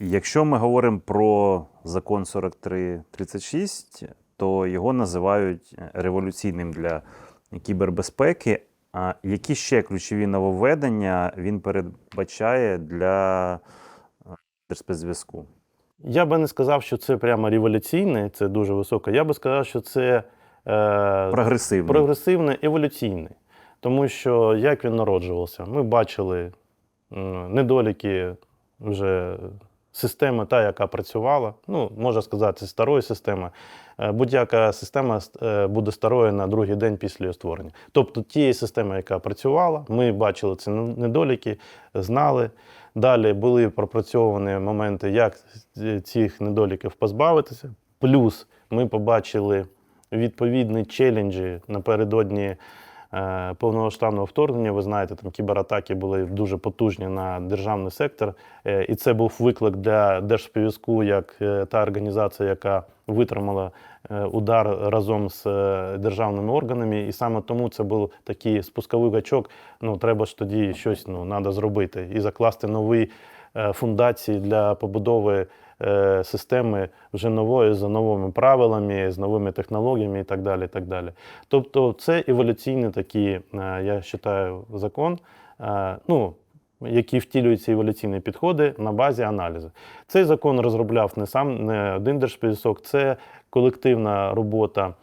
Якщо ми говоримо про закон 4336, то його називають е, революційним для кібербезпеки. А які ще ключові нововведення він передбачає для е, Держспецзв'язку? Я би не сказав, що це прямо революційне, це дуже високо. Я би сказав, що це е, Прогресивний. прогресивне, еволюційне. Тому що як він народжувався, ми бачили недоліки вже системи, та, яка працювала. Ну, можна сказати, старої системи. Е, Будь-яка система е, буде старою на другий день після її створення. Тобто тієї системи, яка працювала, ми бачили ці недоліки, знали. Далі були пропрацьовані моменти, як цих недоліків позбавитися. Плюс ми побачили відповідні челенджі напередодні повномасштабного вторгнення. Ви знаєте, там кібератаки були дуже потужні на державний сектор. Е, і це був виклик для Держспів'язку як е, та організація, яка витримала е, удар разом з е, державними органами. І саме тому це був такий спусковий гачок. Ну, треба ж тоді щось ну, треба зробити і закласти нові е, фундації для побудови е, системи вже нової, за новими правилами, з новими технологіями і так далі. І так далі. Тобто це еволюційний такий, е, я вважаю, закон. е, Ну, які втілюються еволюційні підходи на базі аналізу. Цей закон розробляв не сам не один держспецзв'язок, це колективна робота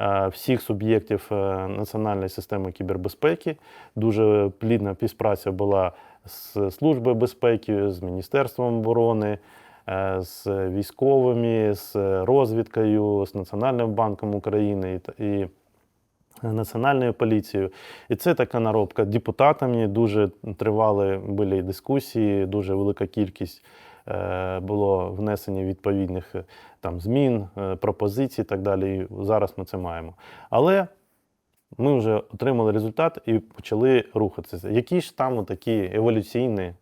е, всіх суб'єктів е, національної системи кібербезпеки. Дуже плідна співпраця була з Службою безпеки, з Міністерством оборони, е, з військовими, з розвідкою, з Національним банком України і Національною поліцією. І це така наробка. Депутатами дуже тривали були дискусії, дуже велика кількість е, було внесення відповідних е, там, змін, е, пропозицій і так далі. І зараз ми це маємо. Але ми вже отримали результат і почали рухатися. Які ж там такі еволюційні,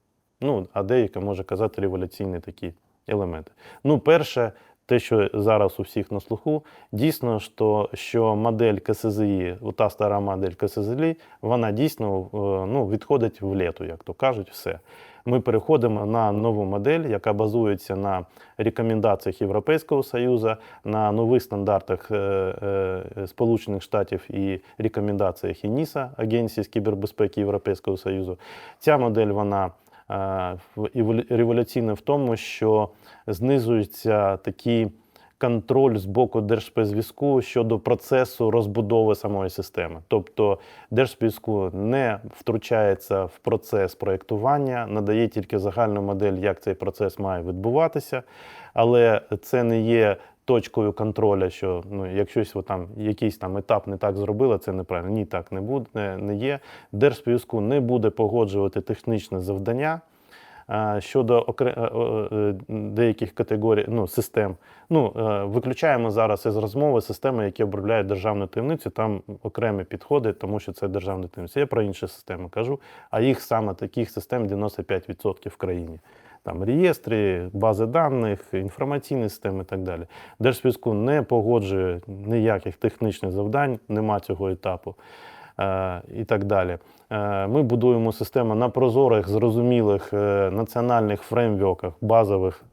ну, а деяка може казати революційні такі елементи. Ну, перше, те, що зараз у всіх на слуху, дійсно, що, що модель КСЗІ, та стара модель КСЗІ, вона дійсно е, ну, відходить в літу, як то кажуть, все. Ми переходимо на нову модель, яка базується на рекомендаціях Європейського Союзу, на нових стандартах е, е, Сполучених Штатів і рекомендаціях ІНІСА, Агенції з кібербезпеки Європейського Союзу. Ця модель вона е, еволю- в тому, що знизується такий контроль з боку Держспецзв'язку щодо процесу розбудови самої системи. Тобто Держспецзв'язку не втручається в процес проєктування, надає тільки загальну модель, як цей процес має відбуватися, але це не є. Точкою контролю, що ну, якщо щось там якийсь там етап не так зробили, це неправильно. Ні, так не буде, не, не є. Держспів'язку не буде погоджувати технічне завдання е, щодо е, е, деяких категорій ну, систем. Ну, виключаємо зараз із розмови системи, які обробляють державну таємницю. Там окремі підходи, тому що це державна таємниця. Я про інші системи кажу, а їх саме таких систем 95% в країні. Там реєстри, бази даних, інформаційні системи і так далі. Держспецзв'язку не погоджує ніяких технічних завдань, нема цього етапу е, і так далі. Е, Ми будуємо систему на прозорих, зрозумілих е, національних фреймворках, базових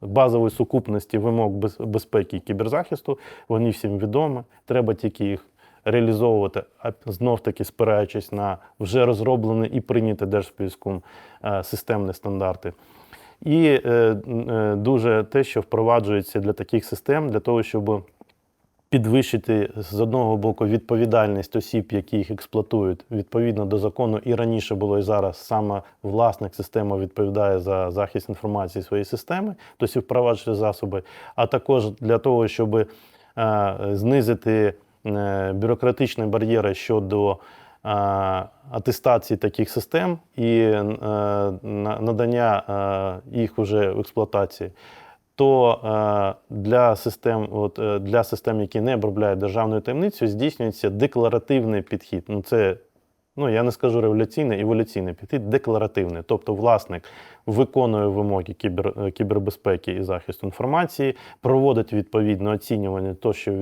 базової сукупності вимог безпеки і кіберзахисту. Вони всім відомі. Треба тільки їх реалізовувати, знов таки спираючись на вже розроблені і прийняті Держспецзв'язком е, системні стандарти. І е, е, дуже те, що впроваджується для таких систем, для того, щоб підвищити з одного боку відповідальність осіб, які їх експлуатують відповідно до закону, і раніше було і зараз саме власник системи відповідає за захист інформації своєї системи, тобто впроваджує засоби, а також для того, щоб знизити бюрократичні бар'єри щодо е, атестації таких систем і е, надання е, їх уже в експлуатації то е, для систем, от, е, для систем, які не обробляють державною таємницею, здійснюється декларативний підхід. Ну, це, ну я не скажу революційне, еволюційне, піти декларативне. Тобто власник виконує вимоги кібер, е, кібербезпеки і захисту інформації, проводить відповідне оцінювання то, що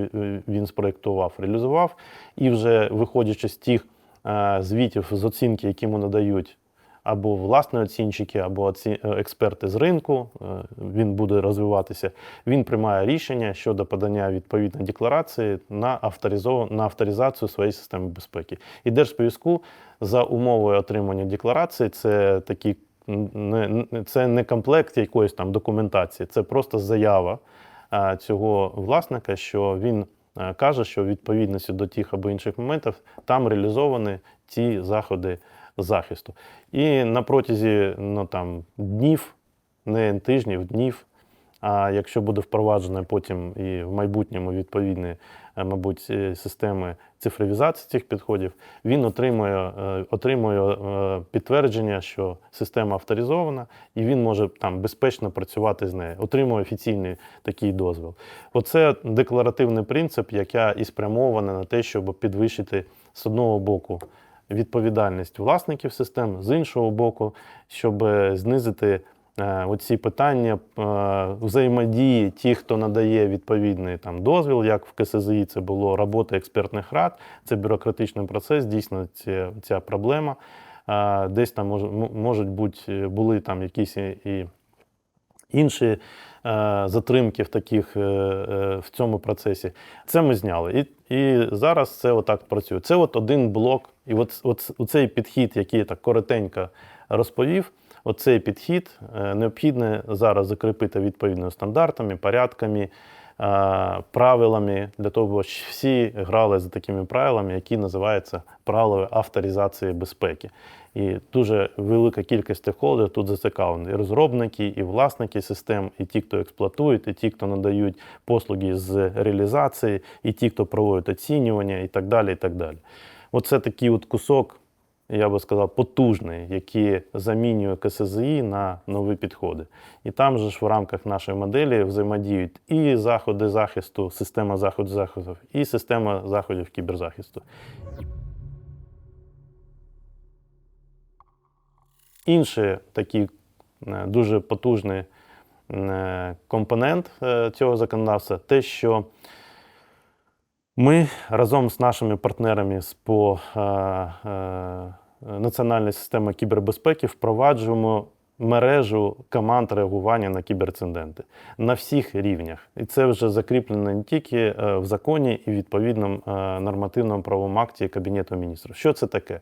він спроєктував, реалізував, і вже виходячи з тих е, звітів з оцінки, які йому надають або власні оцінщики, або оці- е, експерти з ринку. е, Він буде розвиватися. Він приймає рішення щодо подання відповідної декларації на, авторизов... на авторизацію своєї системи безпеки. І Держспівську за умовою отримання декларації це такі. Не, це не комплект якоїсь там документації, це просто заява а, цього власника, що він е, каже, що в відповідності до тих або інших моментів там реалізовані ті заходи захисту. І на протязі ну, там, днів, не тижнів, днів. А якщо буде впроваджена потім і в майбутньому відповідні, е, мабуть, е, системи цифровізації цих підходів, він отримує, е, отримує підтвердження, що система авторизована, і він може там безпечно працювати з нею, отримує офіційний такий дозвіл. Оце декларативний принцип, який і спрямований на те, щоб підвищити з одного боку відповідальність власників систем, з іншого боку, щоб е, знизити е, оці питання е, взаємодії ті, хто надає відповідний там дозвіл, як в КСЗІ це було робота експертних рад, це бюрократичний процес, дійсно ця, ця проблема. Десь там можуть бути були там якісь і- інші затримки в таких в цьому процесі. Це ми зняли. І, і зараз це отак працює. Це от один блок, і от, от, оцей підхід, який я так коротенько розповів. Оцей підхід е, необхідно зараз закріпити відповідними стандартами, порядками, е, правилами для того, щоб всі грали за такими правилами, які називаються правилами авторизації безпеки. І дуже велика кількість стейкхолдерів тут зацікавлені. І розробники, і власники систем, і ті, хто експлуатують, і ті, хто надають послуги з реалізації, і ті, хто проводить оцінювання, і так далі. І так далі. Оце такий от кусок я би сказав, потужний, який замінює КСЗІ на нові підходи. І там же ж в рамках нашої моделі взаємодіють і заходи захисту, система заходів захисту, і система заходів кіберзахисту. Інший такий е, дуже потужний е, компонент е, цього законодавства те, що ми разом з нашими партнерами з по е, е, національної системи кібербезпеки впроваджуємо мережу команд реагування на кіберциденти на всіх рівнях. І це вже закріплено не тільки е, в законі і відповідному нормативному правовому акті Кабінету міністрів. Що це таке?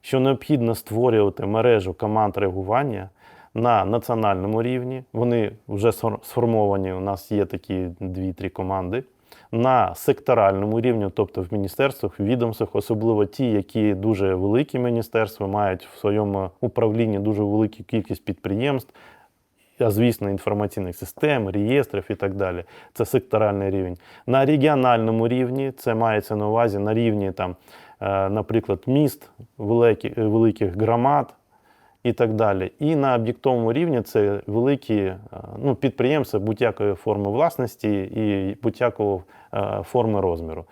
Що необхідно створювати мережу команд реагування на національному рівні. Вони вже сформовані. У нас є такі дві-три команди. На секторальному рівні, тобто в міністерствах, в відомствах, особливо ті, які дуже великі міністерства, мають в своєму управлінні дуже велику кількість підприємств, а звісно, інформаційних систем, реєстрів і так далі. Це секторальний рівень. На регіональному рівні це мається на увазі на рівні, там, е, наприклад, міст, великі, е, великих громад і так далі. І на об'єктовому рівні це великі е, ну, підприємства будь-якої форми власності і будь-якої е, форми розміру.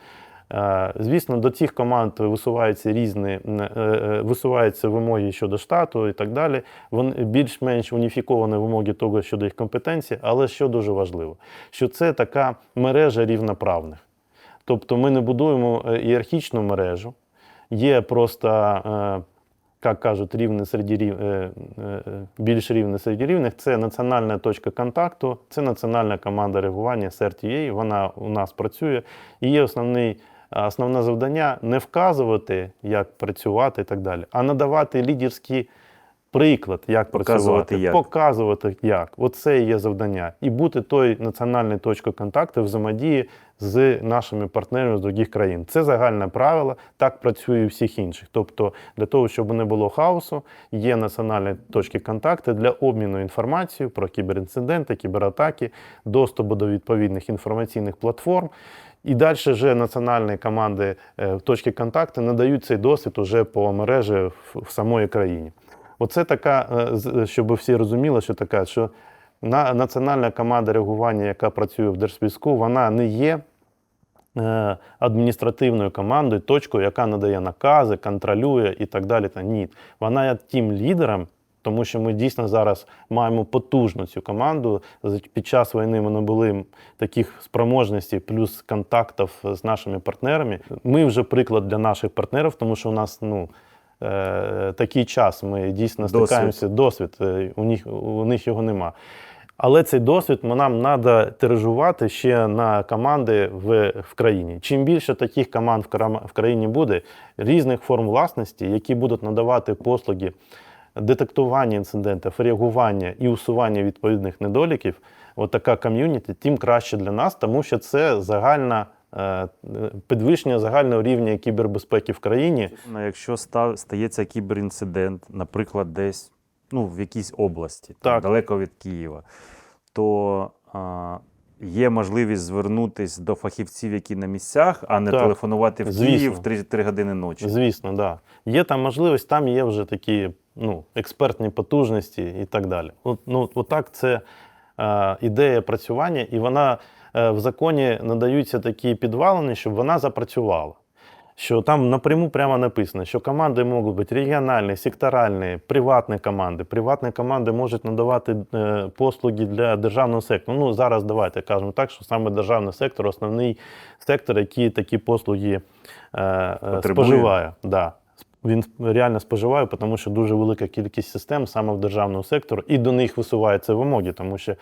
Е, Звісно, до цих команд висуваються різні е, е, висуваються вимоги щодо штату і так далі. Вони більш-менш уніфіковані вимоги того щодо їх компетенції, але що дуже важливо, що це така мережа рівноправних. Тобто ми не будуємо е, ієрархічну мережу, є просто, е, як кажуть, рівне серед рів... е, е, більш рівне серед рівних. Це національна точка контакту, це національна команда реагування CRTA, вона у нас працює. І є основний, основне завдання не вказувати, як працювати і так далі, а надавати лідерські приклад, як Показувати працювати, як. показувати як. Оце і є завдання. І бути той національною точкою контакту взаємодії з нашими партнерами з других країн. Це загальне правило, так працює і всіх інших. Тобто, для того, щоб не було хаосу, є національні точки контакту для обміну інформацією про кіберінциденти, кібератаки, доступу до відповідних інформаційних платформ. І далі вже національні команди е, точки контакту надають цей досвід уже по мережі в, в самої країні. Оце така, е, щоб всі розуміли, що така, що на, національна команда реагування, яка працює в Держспільську, вона не є е, адміністративною командою, точкою, яка надає накази, контролює і так далі. Та ні, вона є тим лідером. Тому що ми дійсно зараз маємо потужну цю команду. Під час війни ми набули таких спроможностей, плюс контактів з нашими партнерами. Ми вже приклад для наших партнерів, тому що у нас ну, такий час. Ми дійсно стикаємося. Досвід. е, У них, у них його нема. Але цей досвід нам треба тиражувати ще на команди в, в країні. Чим більше таких команд в, в країні буде, різних форм власності, які будуть надавати послуги детектування інцидентів, реагування і усування відповідних недоліків, от така ком'юніті, тим краще для нас, тому що це загальна е, підвищення загального рівня кібербезпеки в країні. Якщо став, стається кіберінцидент, наприклад, десь ну, в якійсь області, там, Так. далеко від Києва, то а, є можливість звернутися до фахівців, які на місцях, а не Так. телефонувати в Звісно. Київ в 3, 3 години ночі. Звісно, так. Да. Є там можливість, там є вже такі ну, експертні потужності і так далі. От, ну, отак це е, ідея працювання, і вона е, в законі надаються такі підвалини, щоб вона запрацювала. Що там напряму прямо написано, що команди можуть бути регіональні, секторальні, приватні команди. Приватні команди можуть надавати е, послуги для державного сектору. Ну зараз давайте кажемо так, що саме державний сектор основний сектор, який такі послуги е, е, споживає. Да. Він реально споживає, тому що дуже велика кількість систем саме в державному секторі, і до них висуваються вимоги, тому що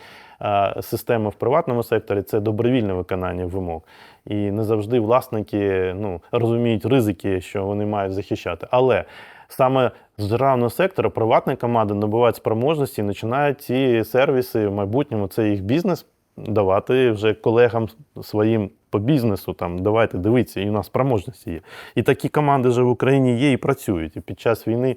е, система в приватному секторі це добровільне виконання вимог. І не завжди власники ну, розуміють ризики, що вони мають захищати. Але саме з державного сектора приватні команди набувають спроможності і починають ці сервіси в майбутньому, це їх бізнес, давати вже колегам своїм по бізнесу. Там давайте дивіться, і у нас спроможності є. І такі команди вже в Україні є і працюють. І під час війни.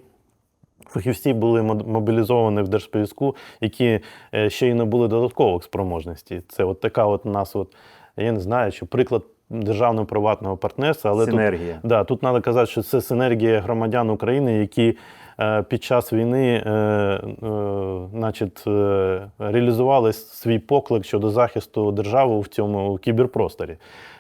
Фахівці були мобілізовані в Держспівську, які ще й не були додаткових спроможностей. Це от така от у нас, от, я не знаю, що приклад державно-приватного партнерства, але тут Да, тут треба казати, що це синергія громадян України, які під час війни е, е, значить, е, реалізували свій поклик щодо захисту держави в цьому кіберпросторі.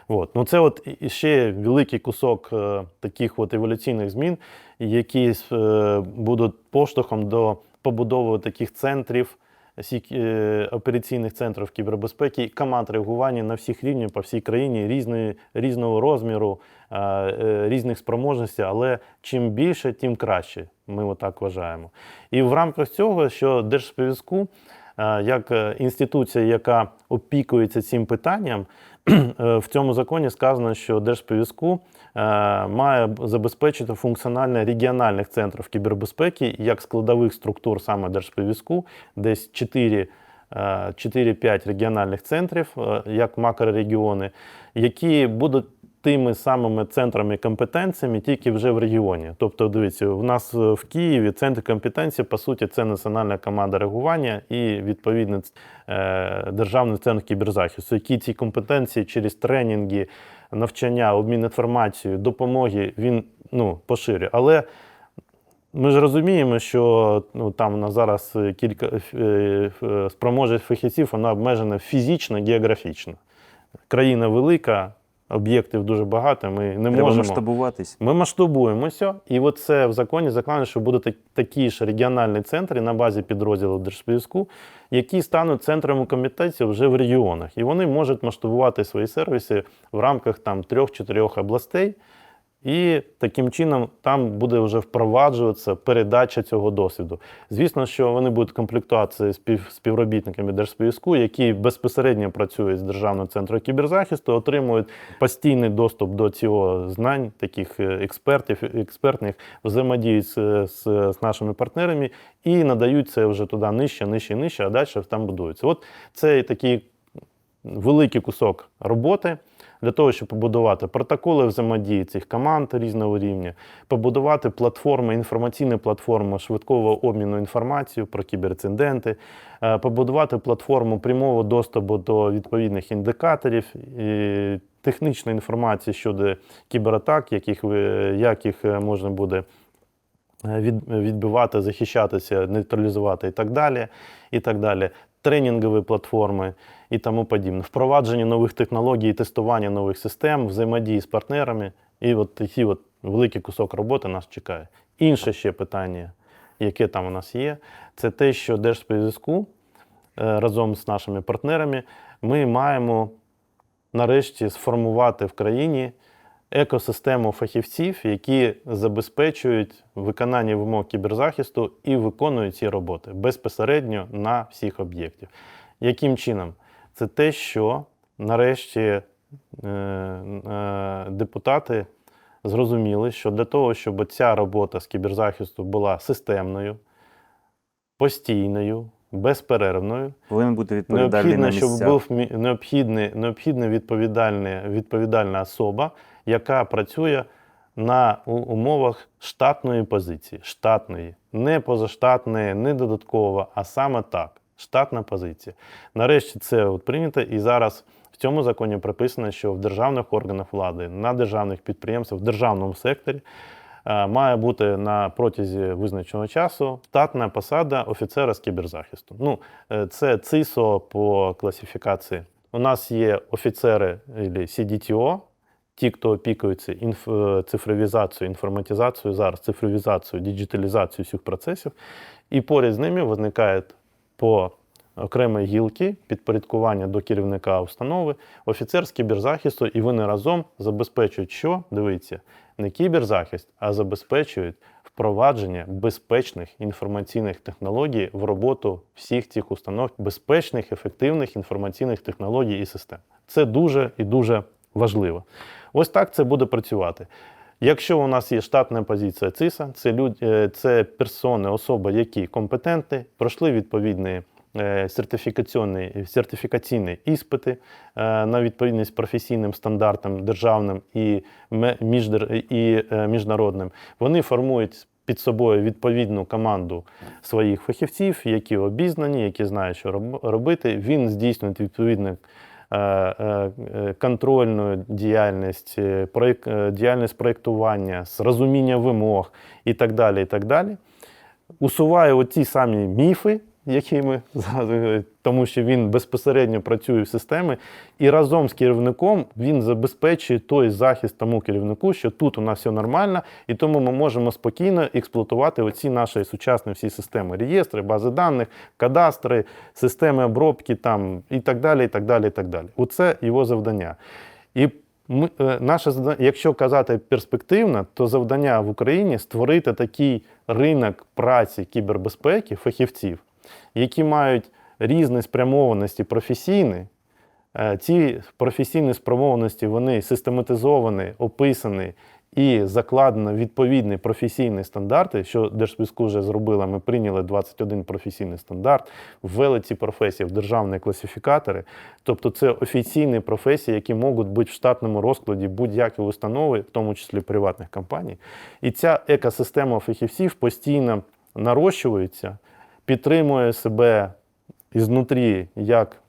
От. Ну, це от ще великий кусок е, таких от еволюційних змін, які е, будуть поштовхом до побудови таких центрів. е, операційних центрів кібербезпеки і команд реагування на всіх рівнях по всій країні різної, різного розміру, е, е, різних спроможностей, але чим більше, тим краще. Ми отак вважаємо. І в рамках цього, що Держспівзв'язку, е, як е, інституція, яка опікується цим питанням, е, в цьому законі сказано, що Держспівзв'язку має забезпечити функціональне регіональних центрів кібербезпеки як складових структур саме Держспівзв'язку, десь 4 е, 4-5 регіональних центрів, як макрорегіони, які будуть тими самими центрами компетенціями, тільки вже в регіоні. Тобто, дивіться, у нас е, в Києві центр компетенції, по суті, це національна команда реагування і відповідний е, державний центр кіберзахисту, які ці компетенції через тренінги, навчання, обмін інформацією, допомоги він ну, поширює. Але ми ж розуміємо, що ну, там у нас зараз кілька е, спроможність фахівців вона обмежена фізично, географічно. Країна велика, об'єктів дуже багато. Ми не Треба можемо. масштабуватись. Ми масштабуємося, і от це в законі закладено, що будуть такі ж регіональні центри на базі підрозділів Держспівзв'язку, які стануть центрами комітетів вже в регіонах. І вони можуть масштабувати свої сервіси в рамках там трьох-чотирьох областей. І таким чином там буде вже впроваджуватися передача цього досвіду. Звісно, що вони будуть комплектуватися спів, співробітниками Держспівзв'язку, які безпосередньо працюють з Державного центру кіберзахисту, отримують постійний доступ до цього знань, таких е, експертів, експертних, взаємодіють з, з, з нашими партнерами і надають це вже туди нижче, нижче, нижче, а далі там будується. От це такий великий кусок роботи для того, щоб побудувати протоколи взаємодії цих команд різного рівня, побудувати платформи, інформаційні платформи швидкого обміну інформацією про кіберциденти, е, побудувати платформу прямого доступу до відповідних індикаторів. І Технічної інформації щодо кібератак, яких, як їх е, можна буде е, відбивати, захищатися, нейтралізувати і так далі. І так далі. Тренінгові платформи і тому подібне. Впровадження нових технологій, тестування нових систем, взаємодії з партнерами. І от такий от великий кусок роботи нас чекає. Інше ще питання, яке там у нас є, це те, що Держспівзв'язку е, разом з нашими партнерами ми маємо нарешті сформувати в країні екосистему фахівців, які забезпечують виконання вимог кіберзахисту і виконують ці роботи безпосередньо на всіх об'єктів. Яким чином? Це те, що нарешті е, е, депутати зрозуміли, що для того, щоб ця робота з кіберзахисту була системною, постійною, безперервною, Повинен бути відповідальний необхідно, на щоб був необхідний, необхідна відповідальна, відповідальна особа, яка працює на умовах штатної позиції. Штатної, не позаштатної, не додаткова, а саме так. Штатна позиція. Нарешті це от прийнято, і зараз в цьому законі прописано, що в державних органах влади, на державних підприємствах, в державному секторі має бути на протязі визначеного часу штатна посада офіцера з кіберзахисту. Ну, е, це ЦИСО по класифікації. У нас є офіцери CDTO, ті, хто опікується інф... е, цифровізацією, інформатизацією зараз, цифровізацією, діджиталізацією всіх процесів. І поряд з ними виникає по окремій гілки підпорядкування до керівника установи, офіцер з кіберзахисту, і вони разом забезпечують, що дивіться, не кіберзахист, а забезпечують впровадження безпечних інформаційних технологій в роботу всіх цих установ, безпечних, ефективних інформаційних технологій і систем. Це дуже і дуже важливо. Ось так це буде працювати. Якщо у нас є штатна позиція ЦИСа, це люд, е, це персони, особи, які компетентні, пройшли відповідні сертифікаційні, сертифікаційні іспити е, на відповідність професійним стандартам державним і, е, міжнародним. Вони формують під собою відповідну команду своїх фахівців, які обізнані, які знають, що робити. Він здійснює відповідне е, е, е, контрольну діяльність, е, е, діяльність проєктування, розуміння вимог і так далі. І так далі. Усуває оці самі міфи, які ми згадували, тому що він безпосередньо працює в системі, і разом з керівником він забезпечує той захист тому керівнику, що тут у нас все нормально, і тому ми можемо спокійно експлуатувати оці наші сучасні всі системи, реєстри, бази даних, кадастри, системи обробки там, і так далі. і так далі, і так далі. Оце його завдання. І ми, е, наше завдання, якщо казати перспективно, то завдання в Україні створити такий ринок праці кібербезпеки фахівців, які мають різні спрямованості професійні. Е, Ці професійні спрямованості вони систематизовані, описані і закладено відповідні професійні стандарти, що Держсписку вже зробила. Ми прийняли 21 професійний стандарт, ввели ці професії в державні класифікатори. Тобто це офіційні професії, які можуть бути в штатному розкладі будь-якої установи, в тому числі приватних компаній. І ця екосистема фахівців постійно нарощується, підтримує себе ізнутрі як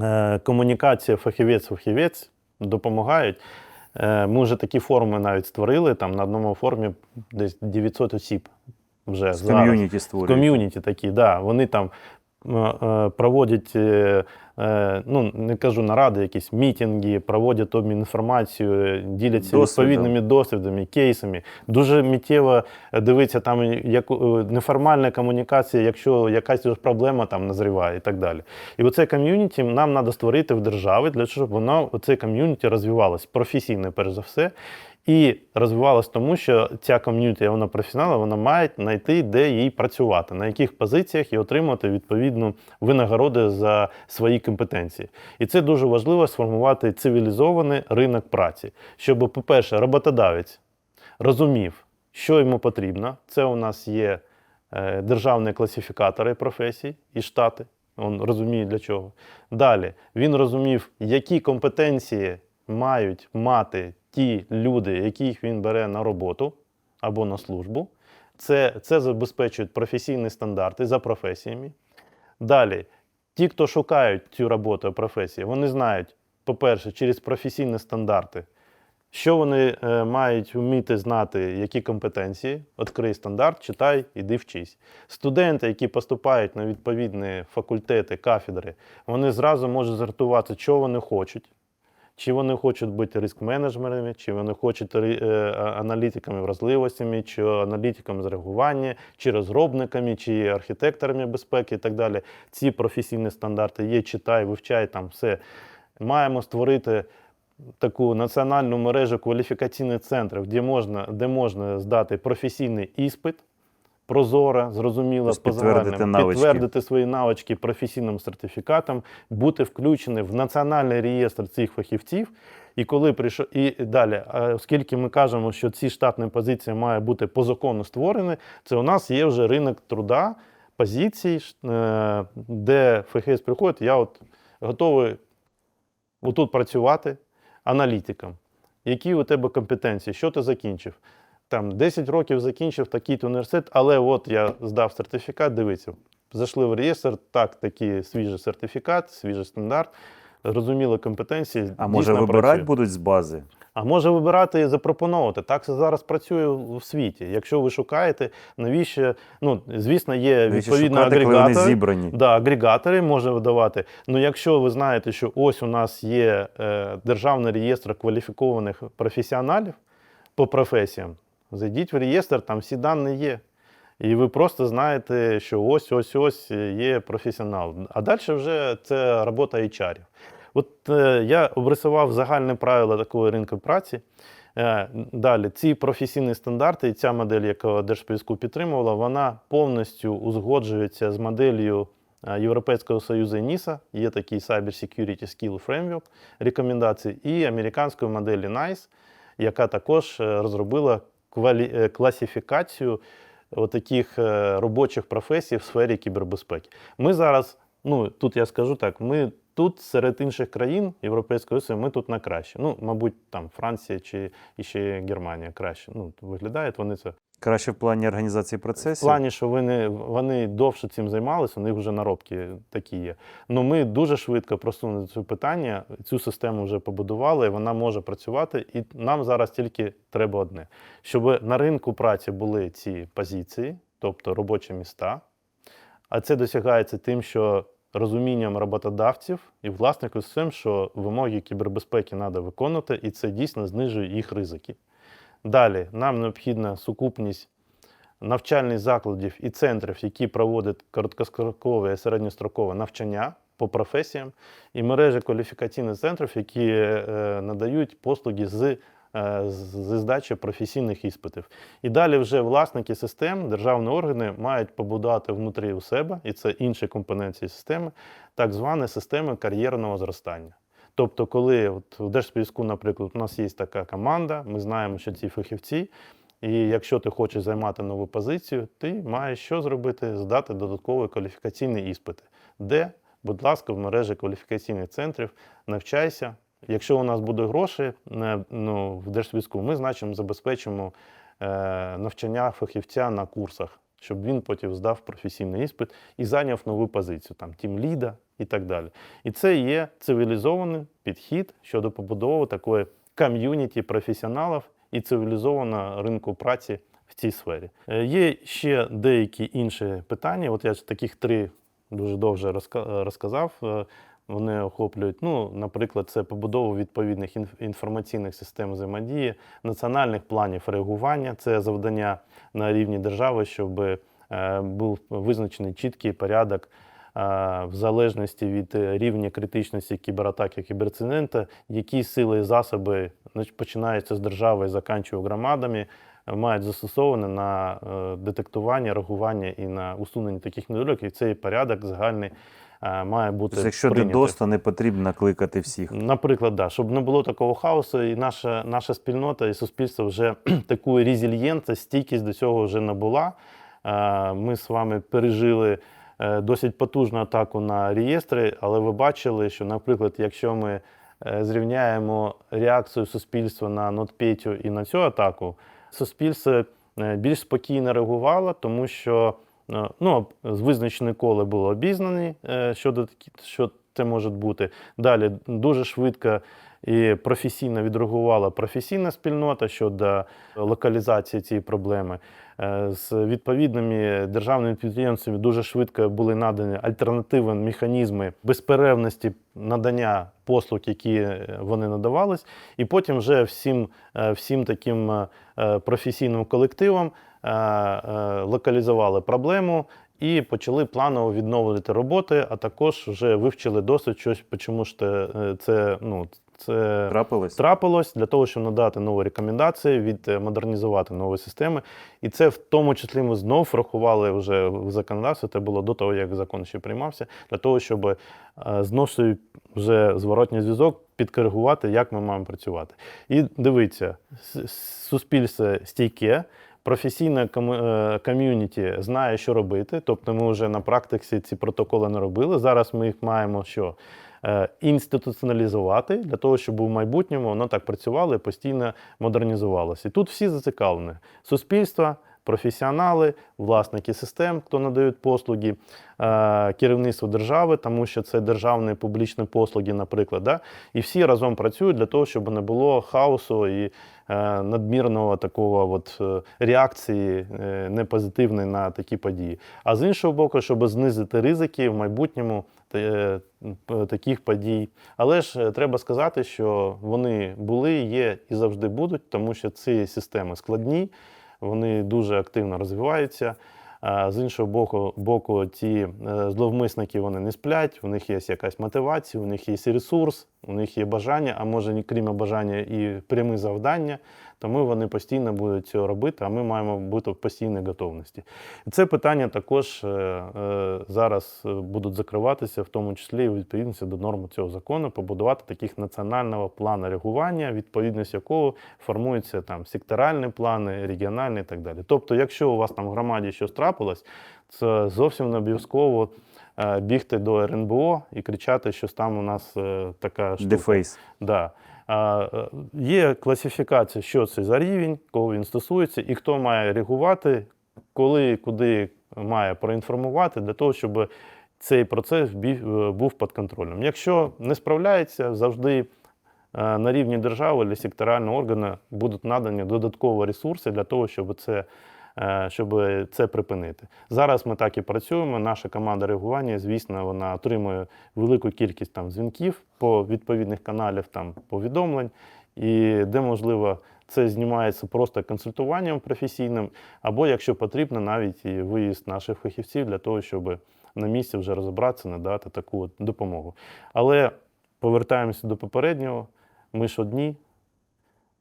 е, комунікація фахівець-фахівець допомагають. Е, Ми вже такі форуми навіть створили. Там на одному форумі десь 900 осіб вже З ком'юніті створюють. Ком'юніті такі, да. Вони там проводять, е, е, ну не кажу наради, якісь мітинги, проводять обмін інформацією, діляться Досвідом. відповідними досвідами, кейсами. Дуже миттєво е, дивиться там як, е, неформальна комунікація, якщо якась проблема там назріває і так далі. І оце ком'юніті нам треба створити в державі, для того, щоб воно оце ком'юніті розвивалось професійно, перш за все. І розвивалась тому, що ця ком'юніті, вона професіонали, вона має знайти, де їй працювати, на яких позиціях і отримати відповідну винагороди за свої компетенції. І це дуже важливо сформувати цивілізований ринок праці, щоб, по-перше, роботодавець розумів, що йому потрібно. Це у нас є е, державні класифікатори професій і штати. Він розуміє для чого. Далі він розумів, які компетенції мають мати ті люди, яких він бере на роботу або на службу. Це, це забезпечують професійні стандарти за професіями. Далі, ті, хто шукають цю роботу професії, вони знають, по-перше, через професійні стандарти, що вони е, мають вміти знати, які компетенції. Відкрий стандарт, читай, іди вчись. Студенти, які поступають на відповідні факультети, кафедри, вони зразу можуть зартувати, що вони хочуть. Чи вони хочуть бути риск-менеджерами, чи вони хочуть е, аналітиками вразливостями, чи аналітиками з реагування, чи розробниками, чи архітекторами безпеки і так далі. Ці професійні стандарти є, читай, вивчай там все. Маємо створити таку національну мережу кваліфікаційних центрів, де можна, де можна здати професійний іспит, прозоро, зрозуміло, Тобто по підтвердити навички. підтвердити свої навички професійним сертифікатом, бути включений в національний реєстр цих фахівців. І коли прийшов і далі, оскільки ми кажемо, що ці штатні позиції мають бути по закону створені, це у нас є вже ринок труда, позицій, е, де ФХС приходить, я от готовий отут працювати аналітиком. Які у тебе компетенції? Що ти закінчив? Там 10 років закінчив такий-то університет, але от я здав сертифікат, дивіться, зайшли в реєстр, так, такий свіжий сертифікат, свіжий стандарт, розуміли компетенції. А може вибирати працює. будуть з бази? А може вибирати і запропонувати. Так це зараз працює в світі. Якщо ви шукаєте, навіщо? Ну, звісно, є відповідно шукати, коли вони агрегатор. зібрані? Да, агрегатори може видавати. Ну, якщо ви знаєте, що ось у нас є е, державний реєстр кваліфікованих професіоналів по професіям, зайдіть в реєстр, там всі дані є. І ви просто знаєте, що ось ось ось є професіонал. А далі вже це робота HR. От е, я обрисував загальне правило такої ринку праці. Е, Далі, ці професійні стандарти і ця модель, яку Держспецку підтримувала, вона повністю узгоджується з моделлю е, Європейського Союзу НІСА, є такий Cyber Security Skill Framework рекомендацій, і американської моделі NICE, яка також е, розробила квалі... е, класифікацію таких робочих професій в сфері кібербезпеки. Ми зараз, ну тут я скажу так, ми тут серед інших країн Європейської Союзу, ми тут на краще. Ну, мабуть, там Франція чи ще Германія краще. Ну, виглядають вони це. Краще в плані організації В плані, що вони, вони довше цим займалися, у них вже наробки такі є. Ну ми дуже швидко просунули це питання, цю систему вже побудували, вона може працювати. І нам зараз тільки треба одне: щоб на ринку праці були ці позиції, тобто робочі міста. А це досягається тим, що розумінням роботодавців і власників з тим, що вимоги кібербезпеки треба виконувати, і це дійсно знижує їх ризики. Далі нам необхідна сукупність навчальних закладів і центрів, які проводять короткострокове і середньострокове навчання по професіям, і мережі кваліфікаційних центрів, які е, надають послуги з, е, з здачі професійних іспитів. І далі вже власники систем, державні органи мають побудувати внутрі у себе, і це інші компоненції системи, так звані системи кар'єрного зростання. Тобто, коли от у Держспівську, наприклад, у нас є така команда, ми знаємо, що ці фахівці, і якщо ти хочеш займати нову позицію, ти маєш що зробити? Здати додаткові кваліфікаційні іспити, де, будь ласка, в мережі кваліфікаційних центрів навчайся. Якщо у нас буде гроші ну, в Держспівську, ми значимо забезпечимо е, навчання фахівця на курсах, щоб він потім здав професійний іспит і зайняв нову позицію, там тімліда і так далі. І це є цивілізований підхід щодо побудови такої ком'юніті професіоналів і цивілізованого ринку праці в цій сфері. Е, Є ще деякі інші питання. От я ж таких три дуже довго розка- розказав. Вони охоплюють, ну, наприклад, це побудову відповідних інформаційних систем взаємодії, національних планів реагування. Це завдання на рівні держави, щоб е, був визначений чіткий порядок е, в залежності від рівня критичності кібератаки кіберцидента, які сили і засоби починаються з держави і заканчують громадами, мають застосовані на е, детектування, реагування і на усунення таких недоліків. І цей порядок загальний має бути Тобто, якщо прийнятий. DDoS, то не потрібно кликати всіх. Наприклад, да, щоб не було такого хаосу, і наша, наша спільнота і суспільство вже таку резильєнтність, стійкість до цього вже набула. Е, Ми з вами пережили е, досить потужну атаку на реєстри, але ви бачили, що, наприклад, якщо ми е, зрівняємо реакцію суспільства на NotPetya і на цю атаку, суспільство е, більш спокійно реагувало, тому що е, ну, визначені коли були обізнані е, щодо що це може бути. Далі дуже швидко і професійно відреагувала професійна спільнота щодо локалізації цієї проблеми. Е, З відповідними державними підприємцями дуже швидко були надані альтернативні механізми безперервності надання послуг, які вони надавались, і потім вже всім, всім таким професійним колективам локалізували проблему і почали планово відновлювати роботи, а також вже вивчили досвід, щось, чому ж е, це ну, це Трапилось? трапилось для того, щоб надати нові рекомендації, від е, модернізувати нові системи. І це в тому числі ми знов врахували вже в законодавстві. Це було до того, як закон ще приймався, для того, щоб е, знов вже зворотній зв'язок підкоригувати, як ми маємо працювати. І дивіться, суспільство стійке. Професійне е, ком'юніті знає, що робити. Тобто ми вже на практиці ці протоколи не робили. Зараз ми їх маємо що? Е, інституціоналізувати для того, щоб у майбутньому воно так працювало і постійно модернізувалося. І тут всі зацікавлені: суспільство, професіонали, власники систем, хто надають послуги, е, керівництво держави, тому що це державні публічні послуги, наприклад. Да? І всі разом працюють для того, щоб не було хаосу і е, надмірного такого от, е, реакції непозитивної на такі події. А з іншого боку, щоб знизити ризики в майбутньому таких подій. Але ж треба сказати, що вони були, є і завжди будуть, тому що ці системи складні, вони дуже активно розвиваються. З іншого боку, боку ті е, зловмисники вони не сплять, у них є якась мотивація, у них є ресурс, у них є бажання, а може, крім бажання, і прямі завдання. Тому вони постійно будуть цього робити, а ми маємо бути в постійній готовності. І Це питання також е, е, зараз е, будуть закриватися, в тому числі і відповідності до норм цього закону, побудувати таких національного плану реагування, відповідність якого формуються там секторальні плани, регіональні і так далі. Тобто, якщо у вас там в громаді щось трапилось, це зовсім не обов'язково бігти до РНБО і кричати, що там у нас така штука. Дефейс. Да. Е, є класифікація, що це за рівень, кого він стосується, і хто має реагувати, коли, куди має проінформувати, для того, щоб цей процес е, був під контролем. Якщо не справляється, завжди е, на рівні держави або секторального органу будуть надані додаткові ресурси для того, щоб це, щоб це припинити. Зараз ми так і працюємо. Наша команда реагування, звісно, вона отримує велику кількість там дзвінків по відповідних каналів там повідомлень, і де можливо. Це знімається просто консультуванням професійним, або, якщо потрібно, навіть і виїзд наших фахівців для того, щоб на місці вже розібратися, надати таку допомогу. Але повертаємося до попереднього. Ми ж одні,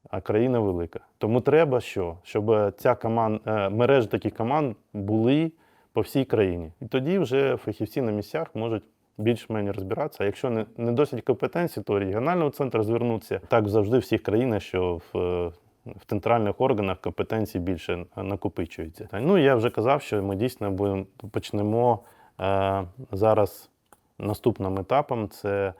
а країна велика. Тому треба що? Щоб ця команд, е, мережа таких команд були по всій країні. І тоді вже фахівці на місцях можуть більш-менш розбиратися. А якщо не, не досить компетенції, то регіонального центру звернутися. Так завжди в всіх країнах, що в, е, в центральних органах компетенції більше накопичуються. Ну, я вже казав, що ми дійсно будемо почнемо е, зараз наступним етапом це е,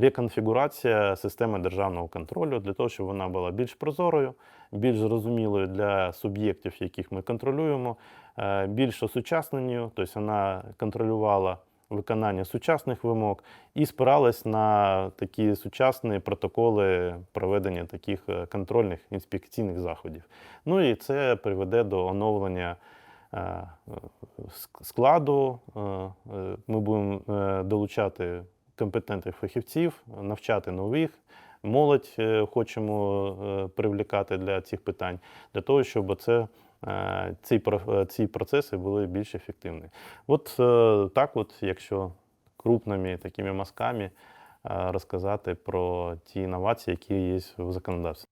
реконфігурація системи державного контролю для того, щоб вона була більш прозорою, більш зрозумілою для суб'єктів, яких ми контролюємо, е, більш осучасненою, тобто вона контролювала виконання сучасних вимог і спиралась на такі сучасні протоколи проведення таких е, контрольних інспекційних заходів. Ну і це приведе до оновлення е, е, ск- складу. Е, е, Ми будемо е, долучати компетентних фахівців, навчати нових. Молодь е, хочемо е, привлікати для цих питань, для того, щоб це, е, ці, ці процеси були більш ефективні. От так, от, якщо крупними такими мазками розказати про ті інновації, які є в законодавстві.